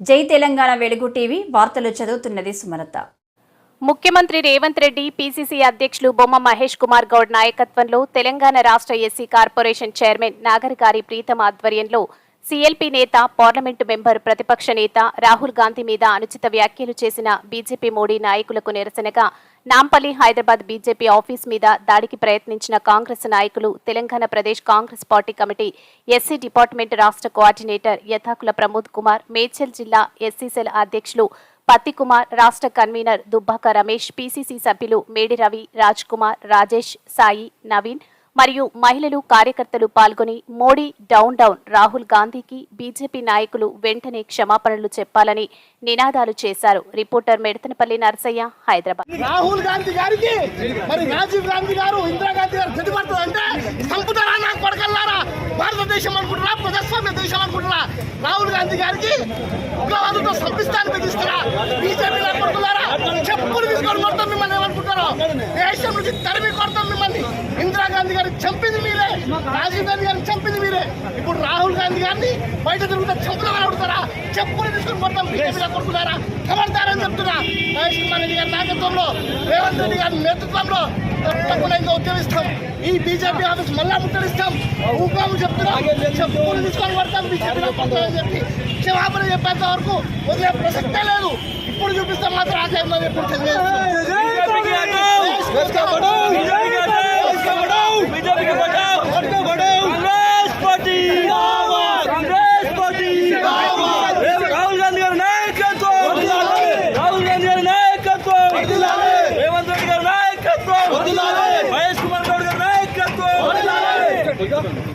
జై తెలంగాణ వెలుగు టీవీ వార్తలు చదువుతున్నది సుమలత. ముఖ్యమంత్రి రేవంత్ రెడ్డి పిసిసి అధ్యక్షులు బొమ్మ మహేష్ కుమార్ గౌడ్ నాయకత్వంలో తెలంగాణ రాష్ట్ర ఎస్సీ కార్పొరేషన్ చైర్మన్ నాగరికారి ప్రీతమ ఆధ్వర్యంలో సీఎల్పీ నేత పార్లమెంటు మెంబర్ ప్రతిపక్ష నేత రాహుల్ గాంధీ మీద అనుచిత వ్యాఖ్యలు చేసిన బీజేపీ మోడీ నాయకులకు నిరసనగా నాంపల్లి హైదరాబాద్ బీజేపీ ఆఫీస్ మీద దాడికి ప్రయత్నించిన కాంగ్రెస్ నాయకులు Telangana Pradesh Congress party committee SC department రాష్ట్ర కోఆర్డినేటర్ యథాకుల ప్రమోద్ కుమార్ మేడ్చల్ జిల్లా ఎస్సీ సెల్ అధ్యక్షులు పత్తి కుమార్ రాష్ట్ర కన్వీనర్ దుబ్బాక రమేష్ పీసీసీ సభ్యులు మేడి రవి రాజ్ కుమార్ రాజేష్ సాయి నవీన్ మరియు మహిళలు కార్యకర్తలు పాల్గొని మోడీ డౌన్ డౌన్ రాహుల్ గాంధీకి బీజేపీ నాయకులు వెంటనే క్షమాపణలు చెప్పాలని నినాదాలు చేశారు. రిపోర్టర్ మెడతనపల్లి నరసయ్య హైదరాబాద్. రాహుల్ గాంధీ గారికి మరి రాజీవ్ గాంధీ గారు ఇందిరాగాంధీ గారు గతిపడుతుంది అంటే చంపుతారా నాకు కొడకల్లారా? భారతదేశం అనుకుంటున్నా ప్రజాస్వామ్య దేశం అనుకుంటున్నా రాహుల్ గాంధీ గారికి ఉగ్రవాదులతో సంపిస్తాను బెదిరిస్తారా? బీజేపీ కొడుకులారా? చెప్పులు తీసుకొని మొత్తం మిమ్మల్ని ఏమనుకుంటారు దేశం నుంచి తరిమి కొడతాం గాంధీ గారిని చంపింది మీరే. రాజీవ్ గాంధీ గారిని చంపింది మీరే. ఇప్పుడు రాహుల్ గాంధీ గారిని బయట తిరుగుతా చెప్పులు వాడుతారా చెప్పులు తీసుకుని మొత్తం బీజేపీ కొడుకున్నారా కమర్తారని చెప్తున్నా. మహేష్ కుమార్ రెడ్డి గారి నాయకత్వంలో రేవంత్ రెడ్డి గారి నేతృత్వంలో తప్పకుండా ఉద్యమిస్తాం. ఈ బీజేపీ ఆఫీస్ మళ్ళా ముట్టడిస్తాం. ఊపాము చెప్తున్నా. చెప్పులు తీసుకొని పడతాం బీజేపీ చెప్పి క్షమాపణ చెప్పేంత వరకు వదిలే ప్రసక్తే లేదు. ఇప్పుడు చూపిస్తాం మాత్రం ఆశయం ఎప్పుడు 不